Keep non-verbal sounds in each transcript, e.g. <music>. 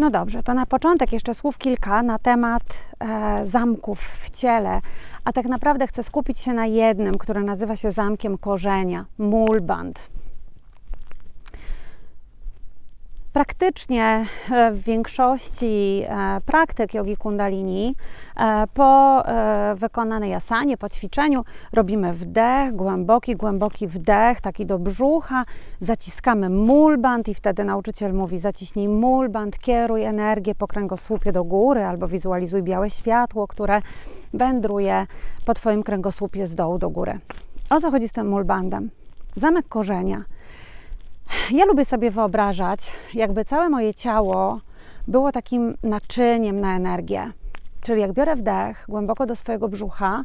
No dobrze, to na początek jeszcze słów kilka na temat e, zamków w ciele, a tak naprawdę chcę skupić się na jednym, który nazywa się zamkiem korzenia mulband. Praktycznie e, w większości e, praktyk jogi kundalini e, po wykonanej asanie, po ćwiczeniu robimy wdech, głęboki, głęboki wdech, taki do brzucha, zaciskamy mulband i wtedy nauczyciel mówi zaciśnij mulband, kieruj energię po kręgosłupie do góry albo wizualizuj białe światło, które wędruje po Twoim kręgosłupie z dołu do góry. O co chodzi z tym mulbandem? Zamek korzenia – ja lubię sobie wyobrażać, jakby całe moje ciało było takim naczyniem na energię. Czyli jak biorę wdech głęboko do swojego brzucha,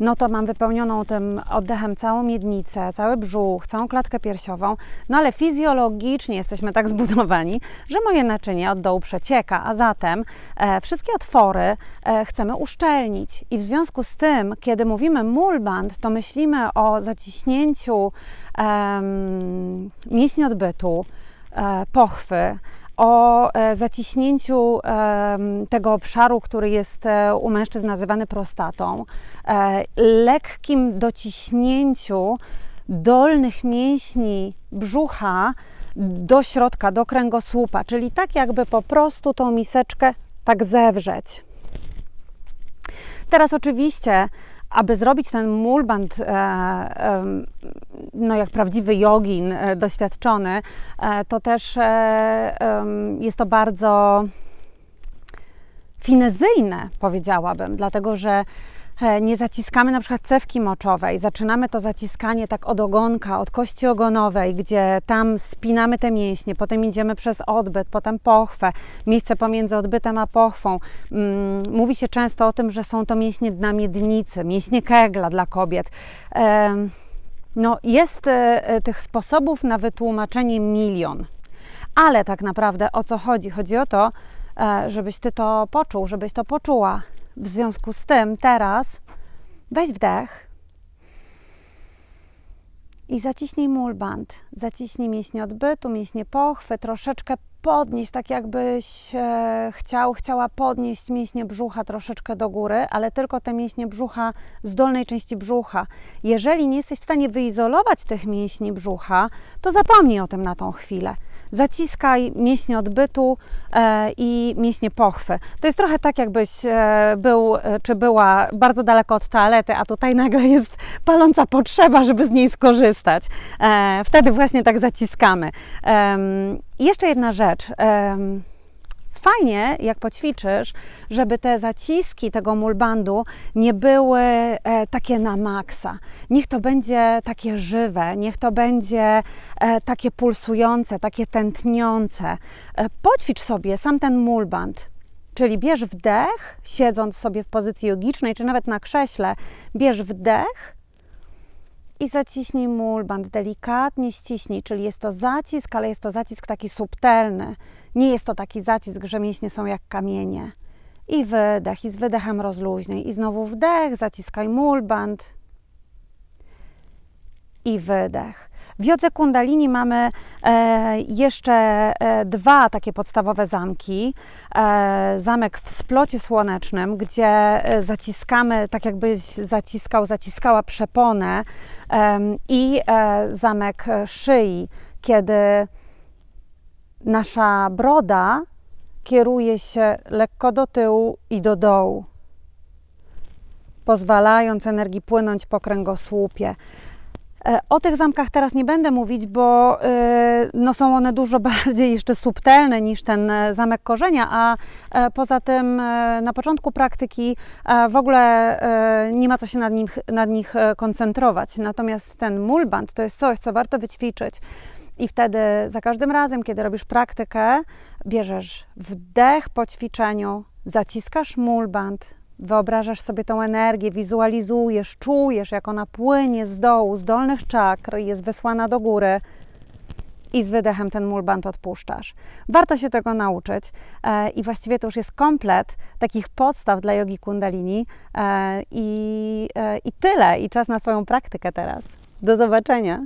no to mam wypełnioną tym oddechem całą miednicę, cały brzuch, całą klatkę piersiową, no ale fizjologicznie jesteśmy tak zbudowani, że moje naczynie od dołu przecieka, a zatem e, wszystkie otwory e, chcemy uszczelnić. I w związku z tym, kiedy mówimy mulband, to myślimy o zaciśnięciu e, mięśni odbytu, e, pochwy, o e, zaciśnięciu tego obszaru, który jest e, u mężczyzn nazywany prostatą, e, lekkim dociśnięciu dolnych mięśni brzucha do środka, do kręgosłupa, czyli tak jakby po prostu tą miseczkę tak zewrzeć. Teraz oczywiście aby zrobić ten mulband, e, e, no jak prawdziwy jogin e, doświadczony, to też jest to bardzo finezyjne, powiedziałabym, dlatego że nie zaciskamy na przykład cewki moczowej, zaczynamy to zaciskanie tak od ogonka, od kości ogonowej, gdzie tam spinamy te mięśnie, potem idziemy przez odbyt, potem pochwę, miejsce pomiędzy odbytem a pochwą. Mm, mówi się często o tym, że są to mięśnie dna miednicy, mięśnie kegla dla kobiet. No, jest e, tych sposobów na wytłumaczenie milion, ale tak naprawdę o co chodzi? Chodzi o to, e, żebyś ty to poczuł, żebyś to poczuła w związku z tym teraz weź wdech i zaciśnij mulband. Zaciśnij mięśnie odbytu, mięśnie pochwy, troszeczkę podnieść, tak jakbyś e, chciał, chciała podnieść mięśnie brzucha troszeczkę do góry, ale tylko te mięśnie brzucha z dolnej części brzucha. Jeżeli nie jesteś w stanie wyizolować tych mięśni brzucha, to zapomnij o tym na tą chwilę zaciskaj mięśnie odbytu e, i mięśnie pochwy. To jest trochę tak, jakbyś e, był e, czy była bardzo daleko od toalety, a tutaj nagle jest paląca potrzeba, żeby z niej skorzystać. Wtedy właśnie tak zaciskamy. Jeszcze jedna rzecz fajnie, jak poćwiczysz, żeby te zaciski tego mulbandu nie były e, takie na maksa. Niech to będzie takie żywe, niech to będzie e, takie pulsujące, takie tętniące. E, poćwicz sobie sam ten mulband. Czyli bierz wdech, siedząc sobie w pozycji jogicznej, czy nawet na krześle, bierz wdech i zaciśnij mulband, delikatnie ściśnij, czyli jest to zacisk, ale jest to zacisk taki subtelny. Nie jest to taki zacisk, że mięśnie są jak kamienie. I wydech, i z wydechem rozluźnij. I znowu wdech, zaciskaj mulband. I wydech. W jodze kundalini mamy e, jeszcze e, dwa takie podstawowe zamki. E, zamek w splocie słonecznym, gdzie e, zaciskamy, tak jakbyś zaciskał, zaciskała przeponę i e, zamek szyi, kiedy nasza broda kieruje się lekko do tyłu i do dołu, pozwalając energii płynąć po kręgosłupie. E, o tych zamkach teraz nie będę mówić, bo e, no są one dużo <laughs> bardziej jeszcze subtelne niż ten e, zamek korzenia, a poza tym na początku praktyki w ogóle nie ma co się nad, nich, nad nich koncentrować. Natomiast ten mulband to jest coś, co warto wyćwiczyć. I wtedy za każdym razem, kiedy robisz praktykę, bierzesz wdech po ćwiczeniu, zaciskasz mulband, wyobrażasz sobie tą energię, wizualizujesz, czujesz, jak ona płynie z dołu, z dolnych czakr, jest wysłana do góry i z wydechem ten mulband odpuszczasz. Warto się tego nauczyć e, i właściwie to już jest komplet takich podstaw dla jogi kundalini e, i, e, i tyle. I czas na Twoją praktykę teraz. Do zobaczenia.